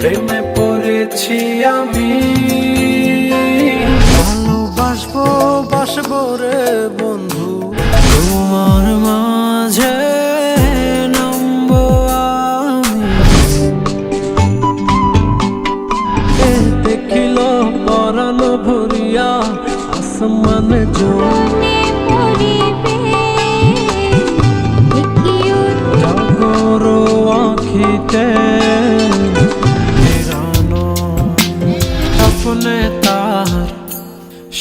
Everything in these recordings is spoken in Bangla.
প্রেমে পড়েছি আমি। ভালোবাসবো বাসবো রে বন্ধু। তোমার মাঝে নামবো আমি। দেখিল পরানো ভরিয়া আসমানে জোর আখিতে স্বপ্নে তার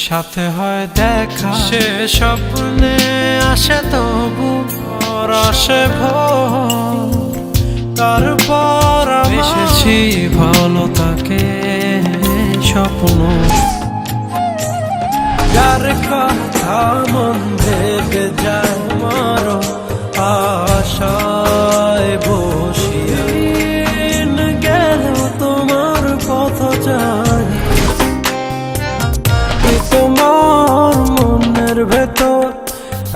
সাথে হয় দেখা। সে স্বপ্নে আসে তবু আসে তারপর এসেছি ভালো থাকে স্বপ্ন। যার কথা মন ভেবে যায় ভেতর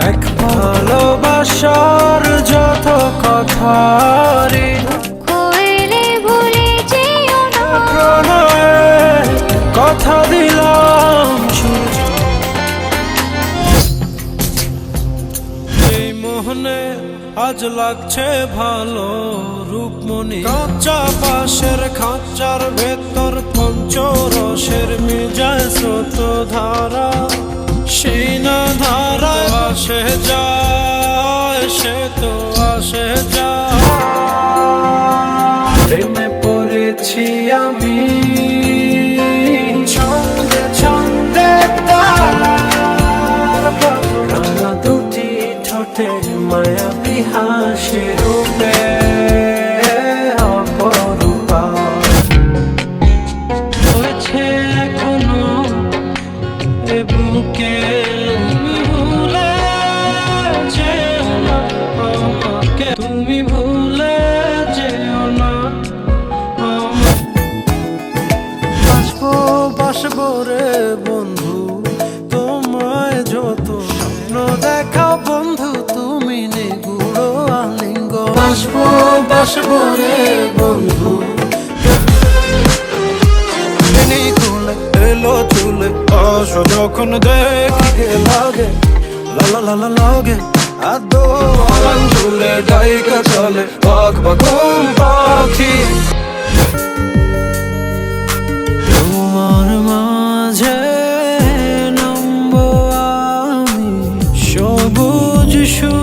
এক ভালোবাসার যত কথারে কথা দিলাম সূর্য। এই মোহনে আজ লাগছে ভালো রূপমণি। কাঁচা পাশের খাঁচার ভেতর পঞ্চরসের মিজায় স্রোত ধারা সেই না ধারায় আসে যায় সে তো আসে যায় প্রেমে পড়েছি আমি, ছন্দে ছন্দে দুটি ঠোঁটে মায়াবী হাসি রূপে। বাসবো রে বন্ধু, তোমায় যত স্বপ্ন দেখাও বন্ধু, তুমি নিগুড়ো আলিঙ্গ বাসবো বাসবো রে বন্ধু। এলো চুলে, আসো যখন দেখি লাগে, লা লা লা লা লাগে। আদো আঞ্জুলে ডাইকা চলে বাগুম পাখি সবুজ সু